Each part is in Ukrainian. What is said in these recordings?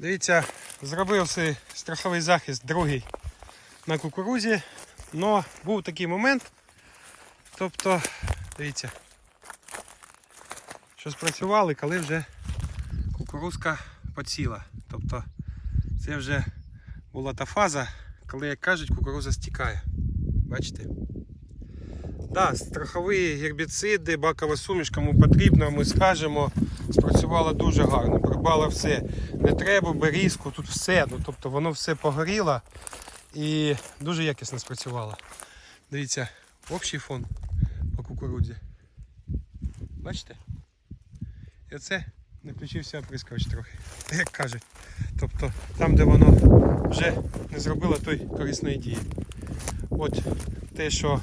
Дивіться, зробив свій страховий захист другий на кукурузі. Но був такий момент. Тобто, дивіться, що спрацювали, коли вже кукурузка поціла. Тобто це вже була та фаза, коли, як кажуть, кукуруза стікає. Бачите? Да, страхові гербіциди, бакова суміш, кому потрібно, ми скажемо, спрацювало дуже гарно. Прибало все. Не треба берізку, тут все. Ну, тобто воно все погоріло і дуже якісно спрацювало. Дивіться, общий фон по кукурудзі. Бачите? І оце не включився оприскувач трохи, як кажуть. Тобто там, де воно вже не зробило той корисної дії. От те, що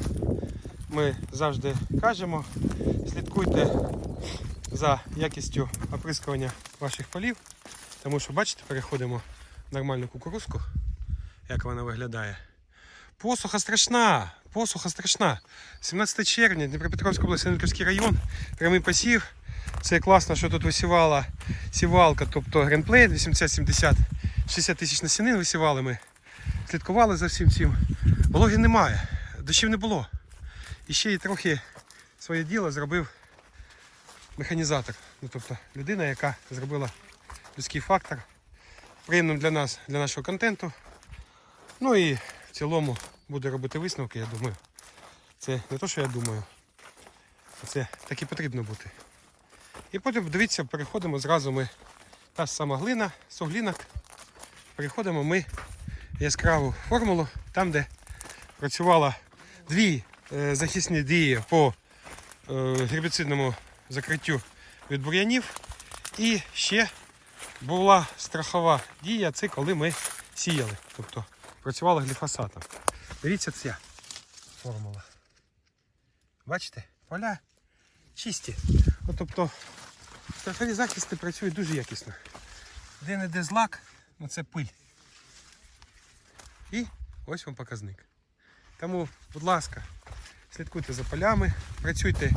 ми завжди кажемо, слідкуйте за якістю оприскування ваших полів, тому що, бачите, переходимо в нормальну кукурузку, як вона виглядає. Посуха страшна, посуха страшна. 17 червня, Дніпропетровська область, Сенківський район, прямий посів. Це класно, що тут висівала сівалка, тобто гренплейт 80-70, 60 тисяч насінин висівали ми. Слідкували за всім цим. Вологи немає, дощів не було. І ще й трохи своє діло зробив механізатор. Ну, тобто людина, яка зробила людський фактор приємним для нас, для нашого контенту. Ну і в цілому буде робити висновки, я думаю. Це не те, що я думаю. Це так і потрібно бути. І потім, дивіться, переходимо зразу ми. Та сама глина, суглінок. Переходимо ми яскраву формулу, там, де працювала дві е, захисні дії по е, гербіцидному закриттю від бур'янів. І ще була страхова дія, це коли ми сіяли. Тобто працювала гліфосатом. Дивіться ця формула. Бачите? Поля чисті. От, тобто страхові захисти працюють дуже якісно. Де не де злак, ну це пиль. І ось вам показник. Тому, будь ласка, слідкуйте за полями, працюйте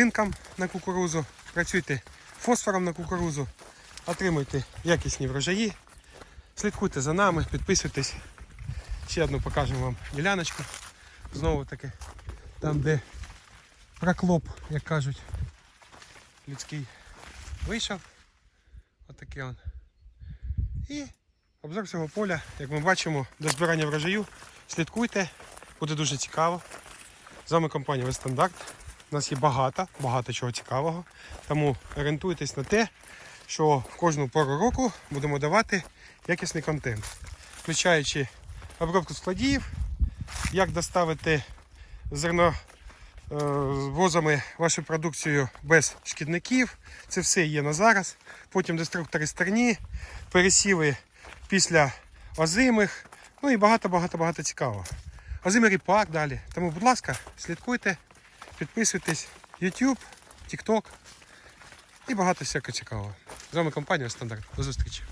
цинком на кукурузу, працюйте фосфором на кукурузу, отримуйте якісні врожаї. Слідкуйте за нами, підписуйтесь. Ще одну покажемо вам діляночку. Знову таки, там, де проклоп, як кажуть, людський вийшов. Отакий он. І обзор всього поля, як ми бачимо, до збирання врожаю. Слідкуйте, буде дуже цікаво. З вами компанія Вестандарт. У нас є багато, багато чого цікавого. Тому орієнтуйтесь на те, що кожну пору року будемо давати якісний контент, включаючи обробку складів, як доставити зерно е, возами вашу продукцію без шкідників. Це все є на зараз. Потім деструктори стерні, пересіви після озимих. Ну і багато-багато-багато цікавого. Озимий ріпак далі. Тому, будь ласка, слідкуйте, підписуйтесь YouTube, TikTok і багато всякого цікавого. З вами компанія Стандарт. До зустрічі.